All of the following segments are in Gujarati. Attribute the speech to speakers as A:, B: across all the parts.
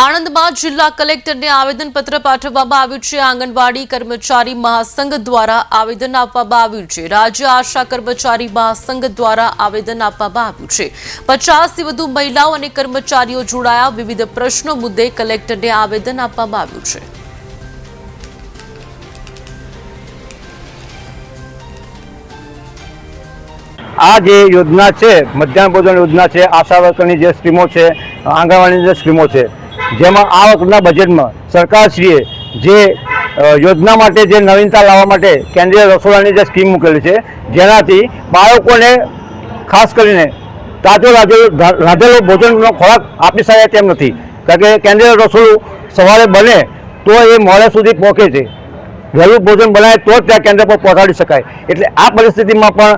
A: આણંદમાં જિલ્લા કલેક્ટરને આવેદનપત્ર પાઠવવામાં આવ્યું છે. આંગણવાડી કર્મચારી મહાસંઘ દ્વારા આવેદન આપવામાં આવ્યું છે. રાજ્ય આશા કર્મચારી મહાસંઘ દ્વારા આવેદન આપવામાં આવ્યું છે. પચાસથી વધુ મહિલાઓ અને કર્મચારીઓ જોડાયા. વિવિધ પ્રશ્નો મુદ્દે કલેક્ટરને આવેદન આપવામાં આવ્યું છે.
B: આ જે યોજના છે, મધ્યાહન ભોજન યોજના છે, આશા વર્કરની જે સ્કીમો છે, આંગણવાડીની જે સ્કીમો છે જેમાં આ વખતના બજેટમાં સરકારશ્રીએ જે યોજના માટે જે નવીનતા લાવવા માટે કેન્દ્રીય રસોડાની જે સ્કીમ મૂકેલી છે, જેનાથી બાળકોને ખાસ કરીને તાજો રાંધેલો ભોજનનો ખોરાક આપી શકાય તેમ નથી. કારણ કે કેન્દ્રીય રસોડું સવારે બને તો એ મોડે સુધી પહોંચે છે. વહેલું ભોજન બનાવે તો જ ત્યાં કેન્દ્ર પર પહોંચાડી શકાય. એટલે આ પરિસ્થિતિમાં પણ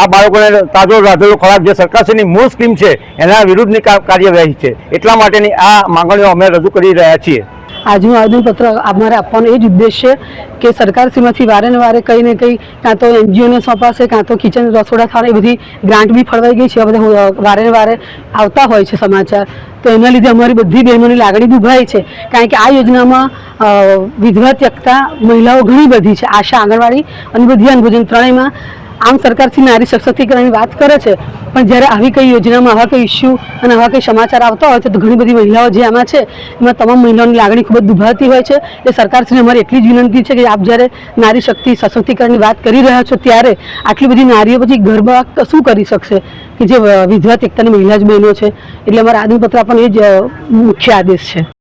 B: આ બાળકોને તાજો રાધેલો ખોરાક જે સરકારશ્રીની મૂળ સ્કીમ છે, એના વિરુદ્ધની કાર્યવાહી છે. એટલા માટેની આ માંગણીઓ અમે રજૂ કરી રહ્યા છીએ.
C: આજનું આવેદનપત્ર અમારે આપવાનો એ જ ઉદ્દેશ છે કે સરકારશ્રીમાંથી વારે ને વારે કંઈ ને કંઈ, કાં તો એનજીઓને સોંપાશે, કાં તો કિચન રસોડા ખાવા એ બધી ગ્રાન્ટ બી ફળવાઈ ગઈ છે. આ બધા વારે ને વારે આવતા હોય છે સમાચાર. તો એના લીધે અમારી બધી બહેનોની લાગણી દુભાય છે. કારણ કે આ યોજનામાં વિધવા ત્યક્તા મહિલાઓ ઘણી બધી છે. આશા આંગણવાડી અને બધી ભોજન ત્રણેયમાં આમ સરકારશ્રી નારી સશક્તિકરણની વાત કરે છે પણ જ્યારે આવી કઈ યોજનામાં, આવા કઈ ઇસ્યુ અને આવા કઈ સમાચાર આવતા હોય છે તો ઘણી બધી મહિલાઓ જે આમાં છે, એમાં તમામ મહિલાઓની લાગણી ખૂબ જ દુભાતી હોય છે. એ સરકારશ્રીને અમારી એટલી જ વિનંતી છે કે આપ જ્યારે નારી શક્તિ, સશક્તિકરણની વાત કરી રહ્યા છો ત્યારે આટલી બધી નારીઓ પછી ઘરમાં શું કરી શકશે? કે જે વિધવા એકતાની મહિલા જ બહેનો છે. એટલે અમારા આદમપત્ર આપણને એ જ મુખ્ય આદેશ છે.